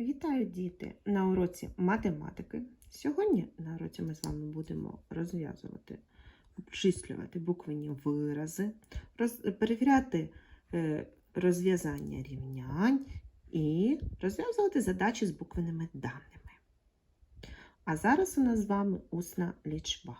Вітаю, діти! На уроці математики. Сьогодні на уроці ми з вами будемо розв'язувати, обчислювати буквені вирази, роз, перевіряти е, розв'язання рівнянь і розв'язувати задачі з буквеними даними. А зараз у нас з вами усна лічба.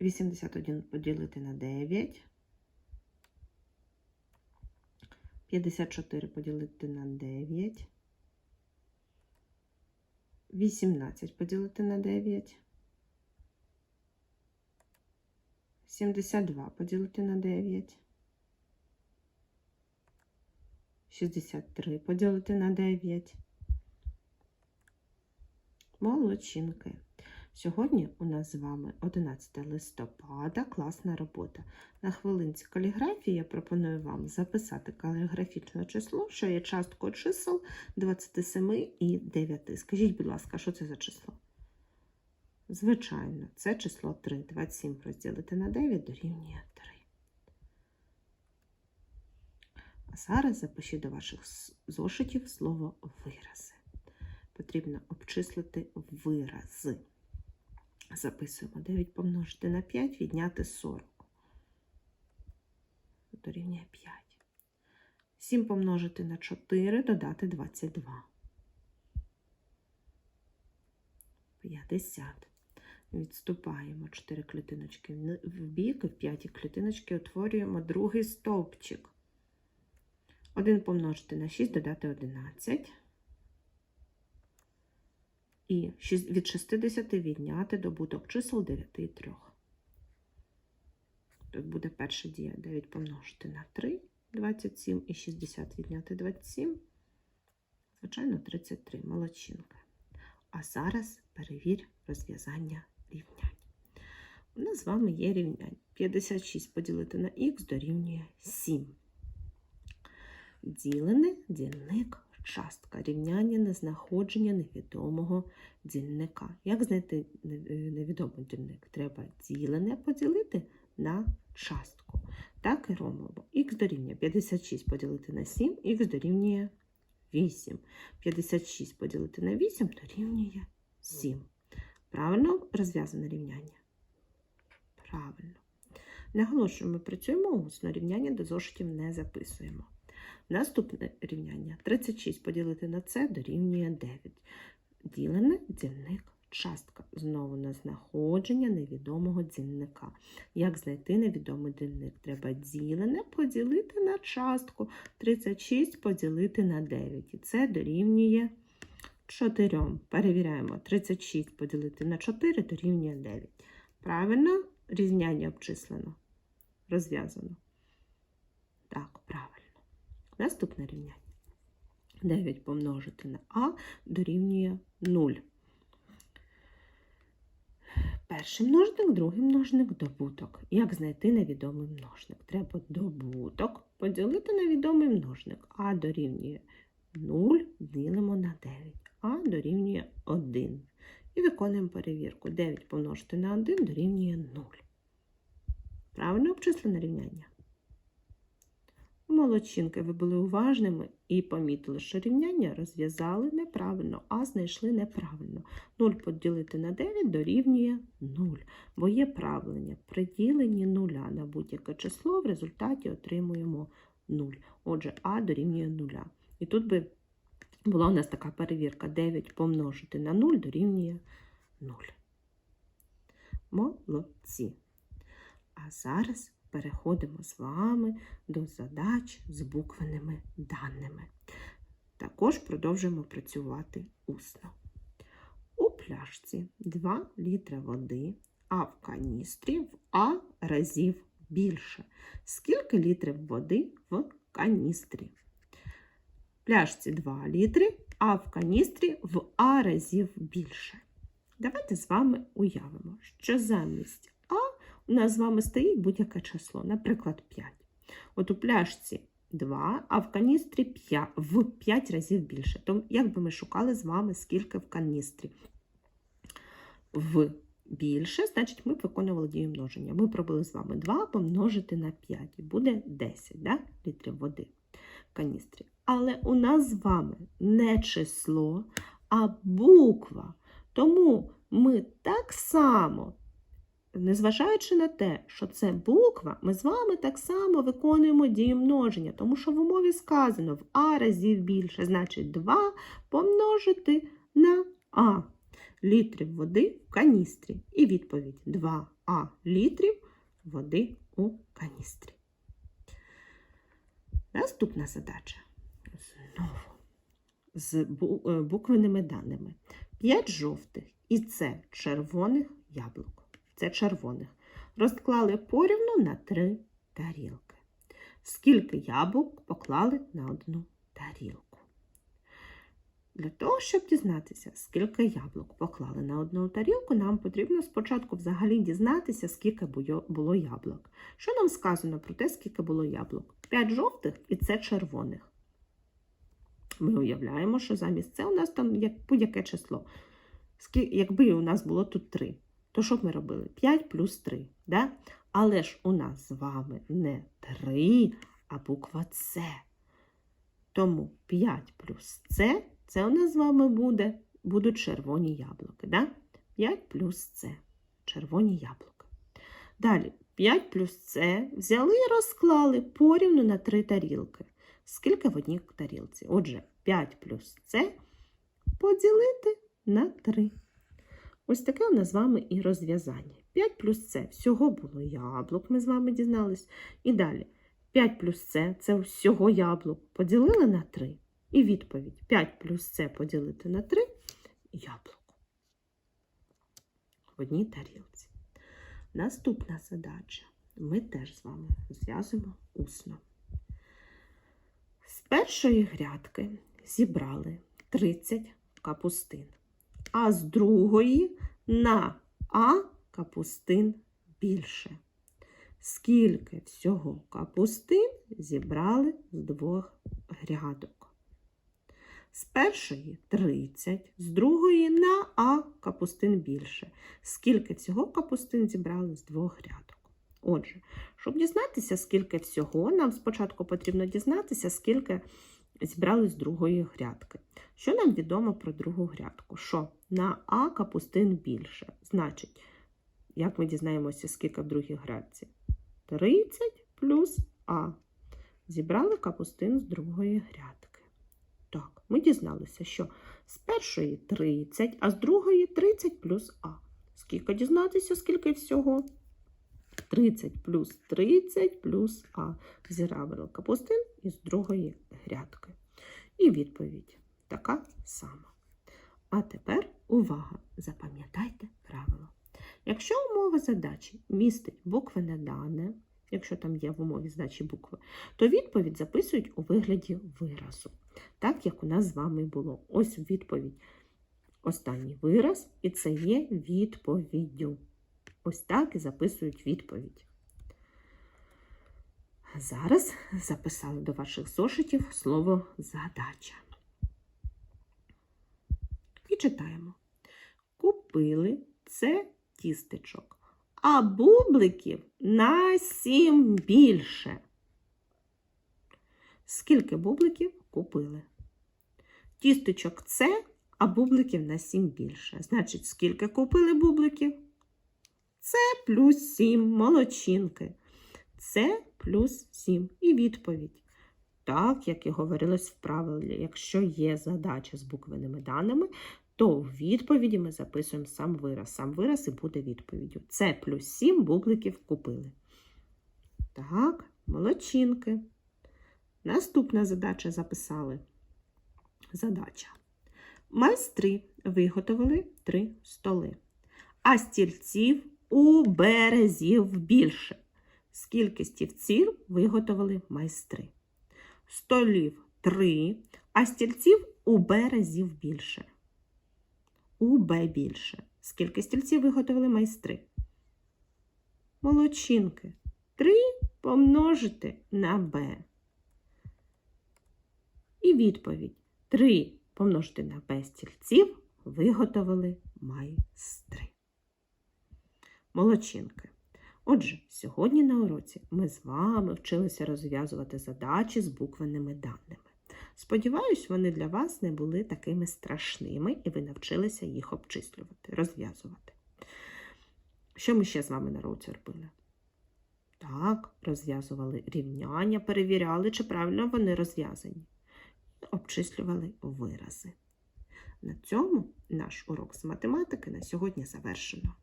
81 поділити на 9. 54 поділити на 9. 18 поділити на 9. 72 поділити на 9. 63 поділити на 9. Молодчинки. Сьогодні у нас з вами 11 листопада, класна робота. На хвилинці каліграфії я пропоную вам записати каліграфічне число, що є часткою чисел 27 і 9. Скажіть, будь ласка, що це за число? Звичайно, це число 3. 27 розділити на 9 дорівнює 3. А зараз запишіть до ваших зошитів слово вирази. Потрібно обчислити вирази. Записуємо 9 помножити на 5, відняти 40. Дорівнює 5. 7 помножити на 4, додати 22. 50. Відступаємо 4 клітиночки вни- в бік, і в 5 клітиночки утворюємо другий стовпчик. 1 помножити на 6, додати 11. І від 60 відняти добуток чисел 9 і 3. Тут буде перша дія 9 помножити на 3, 27 і 60 відняти 27. Звичайно, 33. Молодчинка. А зараз перевір розв'язання рівнянь. У нас з вами є рівнянь. 56 поділити на х дорівнює 7. Ділене, дільник, частка. Рівняння на знаходження невідомого дільника. Як знайти е, невідомий дільник? Треба ділене поділити на частку. Так і робимо. Х дорівнює 56 поділити на 7, х дорівнює 8. 56 поділити на 8 дорівнює 7. Правильно розв'язане рівняння? Правильно. Наголошуємо, працюємо усно, рівняння до зошитів не записуємо. Наступне рівняння 36 поділити на це дорівнює 9. Ділене дільник частка. Знову на знаходження невідомого дільника. Як знайти невідомий дільник? Треба ділене поділити на частку. 36 поділити на 9. І це дорівнює 4. Перевіряємо. 36 поділити на 4 дорівнює 9. Правильно рівняння обчислено. Розв'язано. Так, правильно. Наступне рівняння. 9 помножити на А дорівнює 0. Перший множник, другий множник, добуток. Як знайти невідомий множник? Треба добуток поділити на відомий множник. А дорівнює 0, ділимо на 9. А дорівнює 1. І виконуємо перевірку. 9 помножити на 1 дорівнює 0. Правильно обчислене рівняння? Молодчинки, ви були уважними і помітили, що рівняння розв'язали неправильно, а знайшли неправильно. 0 поділити на 9 дорівнює 0, бо є правлення. При діленні нуля на будь-яке число в результаті отримуємо 0. Отже, а дорівнює 0. І тут би була у нас така перевірка: 9 помножити на 0 дорівнює 0. Молодці. А зараз переходимо з вами до задач з буквеними даними. Також продовжуємо працювати усно. У пляшці 2 літри води, а в каністрі в А разів більше. Скільки літрів води в каністрі? В пляшці 2 літри, а в каністрі в А разів більше. Давайте з вами уявимо, що замість у нас з вами стоїть будь-яке число, наприклад, 5. От у пляшці 2, а в каністрі 5, в 5 разів більше. Тому як би ми шукали з вами, скільки в каністрі? В більше, значить, ми б виконували дію множення. Ми пробили з вами 2 помножити на 5, і буде 10 да? літрів води в каністрі. Але у нас з вами не число, а буква. Тому ми так само, незважаючи на те, що це буква, ми з вами так само виконуємо дію множення, тому що в умові сказано в А разів більше, значить 2 помножити на А літрів води в каністрі. І відповідь 2А літрів води у каністрі. Наступна задача. Знову з е, буквеними даними. 5 жовтих і це червоних яблук. Це червоних. Розклали порівну на три тарілки. Скільки яблук поклали на одну тарілку? Для того, щоб дізнатися, скільки яблук поклали на одну тарілку, нам потрібно спочатку взагалі дізнатися, скільки було яблук. Що нам сказано про те, скільки було яблук? 5 жовтих і це червоних. Ми уявляємо, що замість це у нас там будь-яке число. Якби у нас було тут 3, то що б ми робили? 5 плюс 3. Да? Але ж у нас з вами не 3, а буква С. Тому 5 плюс С, це у нас з вами буде, будуть червоні яблуки. Да? 5 плюс С. Червоні яблука. Далі 5 плюс С взяли і розклали порівну на 3 тарілки. Скільки в одній тарілці? Отже, 5 плюс С поділити на 3. Ось таке у нас з вами і розв'язання. 5 плюс С всього було яблук, ми з вами дізнались. І далі 5 плюс С це всього яблук поділили на 3. І відповідь 5 плюс С поділити на 3 яблук. В одній тарілці. Наступна задача. Ми теж з вами зв'язуємо усно. З першої грядки зібрали 30 капустин, а з другої на А капустин більше. Скільки всього капустин зібрали з двох грядок? З першої 30, з другої на А капустин більше. Скільки всього капустин зібрали з двох грядок? Отже, щоб дізнатися, скільки всього, нам спочатку потрібно дізнатися, скільки зібрали з другої грядки. Що нам відомо про другу грядку? Що на А капустин більше. Значить, як ми дізнаємося, скільки в другій грядці? 30 плюс А. Зібрали капустин з другої грядки. Так, ми дізналися, що з першої 30, а з другої 30 плюс А. Скільки дізнатися, скільки всього? 30 плюс 30 плюс А. Зірабрали капустин із другої грядки. І відповідь така сама. А тепер увага! Запам'ятайте правило. Якщо умова задачі містить буквене дане, якщо там є в умові задачі букви, то відповідь записують у вигляді виразу. Так як у нас з вами було. Ось відповідь. Останній вираз, і це є відповіддю. Ось так і записують відповідь. Зараз записали до ваших зошитів слово задача. І читаємо. Купили це тістечок, а бубликів на сім більше. Скільки бубликів купили? Тістечок це, а бубликів на сім більше. Значить, скільки купили бубликів? Це плюс 7 молодчинки. Це плюс 7. І відповідь. Так, як і говорилось в правилі, якщо є задача з буквеними даними, то у відповіді ми записуємо сам вираз. Сам вираз і буде відповіддю. Це плюс 7 бубликів купили. Так, молодчинки. Наступна задача записали. Задача. Майстри виготовили три столи, а стільців у березів більше. Скільки стільців виготовили майстри? Столів три, а стільців у березів більше. У Б більше. Скільки стільців виготовили майстри? Молодчинки. 3 помножити на Б. І відповідь. 3 помножити на Б стільців виготовили майстри. Молодчинки. Отже, сьогодні на уроці ми з вами вчилися розв'язувати задачі з буквенними даними. Сподіваюсь, вони для вас не були такими страшними, і ви навчилися їх обчислювати, розв'язувати. Що ми ще з вами на році робили? Так, розв'язували рівняння, перевіряли, чи правильно вони розв'язані. Обчислювали вирази. На цьому наш урок з математики на сьогодні завершено.